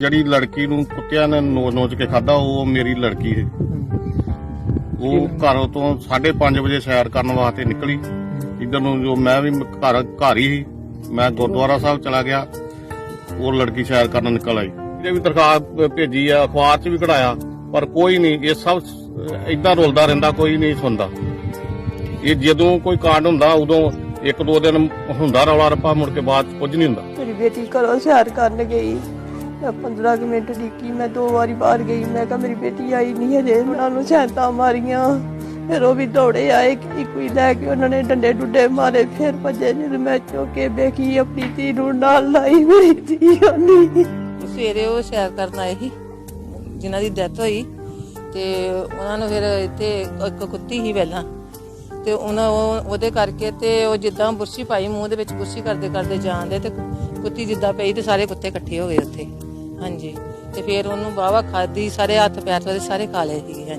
ਜਿਹੜੀ ਲੜਕੀ ਨੂੰ ਕੁੱਤਿਆਂ ਨੇ ਨੋ- ਨੋਚ ਕੇ ਖਾਦਾ ਉਹ ਮੇਰੀ ਲੜਕੀ ਹੈ ਉਹ ਘਰੋਂ ਤੋਂ 5:30 ਵਜੇ ਸੈਰ ਕਰਨ ਵਾਸਤੇ ਨਿਕਲੀ। ਇਧਰ ਨੂੰ ਜੋ ਮੈਂ ਵੀ ਘਰ ਘਰ ਹੀ ਮੈਂ ਗੁਰਦੁਆਰਾ ਸਾਹਿਬ ਚਲਾ ਗਿਆ। ਉਹ ਲੜਕੀ ਸੈਰ ਕਰਨ ਨਿਕਲ ਆਈ। ਇਹਦੇ ਵੀ ਦਰਖਾਸਤ ਭੇਜੀ ਆ ਅਖਬਾਰ 'ਚ ਵੀ ਕਢਾਇਆ ਪਰ ਕੋਈ ਨਹੀਂ ਇਹ ਸਭ ਇਦਾਂ ਰੁਲਦਾ ਰਹਿੰਦਾ ਕੋਈ ਨਹੀਂ ਸੁਣਦਾ। ਇਹ ਜਦੋਂ ਕੋਈ ਕਾਂਡ ਹੁੰਦਾ ਉਦੋਂ ਇੱਕ ਦੋ ਦਿਨ ਹੁੰਦਾ ਰੌਲਾ ਰੱਪਾ ਮੁੜ ਕੇ ਬਾਅਦ ਕੁਝ ਨਹੀਂ ਹੁੰਦਾ। ਮੇਰੀ ਬੇਟੀ ਘਰੋਂ ਸੈਰ ਕਰਨ ਗਈ। ਮੈਂ 15 ਕੁ ਮਿੰਟ ਡਿੱਕੀ ਮੈਂ ਦੋ ਵਾਰੀ ਬਾਹਰ ਗਈ, ਮੈਂ ਕਿਹਾ ਮੇਰੀ ਬੇਟੀ ਆਈ ਨਹੀਂ ਹਜੇ ਉਹਨਾਂ ਨੂੰ ਸੈਂਤਾ ਮਾਰੀਆਂ। ਫਿਰ ਉਹ ਵੀ ਦੌੜੇ ਆਏ, ਇੱਕ ਹੀ ਲੈ ਕੇ ਉਹਨਾਂ ਨੇ ਡੰਡੇ ਡੁੱਡੇ ਮਾਰੇ, ਫਿਰ ਭੱਜੇ ਜਦ ਮੈਂ ਚੁੱਕ ਕੇ ਆਪਣੀ ਧੀ ਨੂੰ ਨਾਲ ਲਾਈ ਮੇਰੀ ਧੀ ਹੋਣੀ ਸਵੇਰੇ ਉਹ ਸੈਰ ਕਰਨ ਆਏ ਸੀ, ਜਿਨ੍ਹਾਂ ਦੀ ਡੈਥ ਹੋਈ, ਤੇ ਉਹਨਾਂ ਨੂੰ ਫਿਰ ਇੱਥੇ ਇੱਕ ਕੁੱਤੀ ਸੀ ਪਹਿਲਾਂ, ਤੇ ਉਹਨਾਂ ਉਹ, ਉਹਦੇ ਕਰਕੇ ਤੇ ਉਹ ਜਿੱਦਾਂ ਬੁਰਸ਼ੀ ਪਾਈ ਮੂੰਹ ਦੇ ਵਿੱਚ, ਬੁਰਸ਼ੀ ਕਰਦੇ ਕਰਦੇ ਜਾਂਦੇ, ਤੇ ਕੁੱਤੀ ਜਿੱਦਾਂ ਪਈ ਤੇ ਸਾਰੇ ਕੁੱਤੇ ਇਕੱਠੇ ਹੋ ਗਏ ਉੱਥੇ। ਹਾਂਜੀ। ਤੇ ਫਿਰ ਉਹਨੂੰ ਬਾਵਾ ਖਾਦੀ, ਸਾਰੇ ਹੱਥ ਪੈਰ ਉਹਦੇ ਸਾਰੇ ਖਾ ਲਏ ਸੀਗੇ, ਹਾਂਜੀ।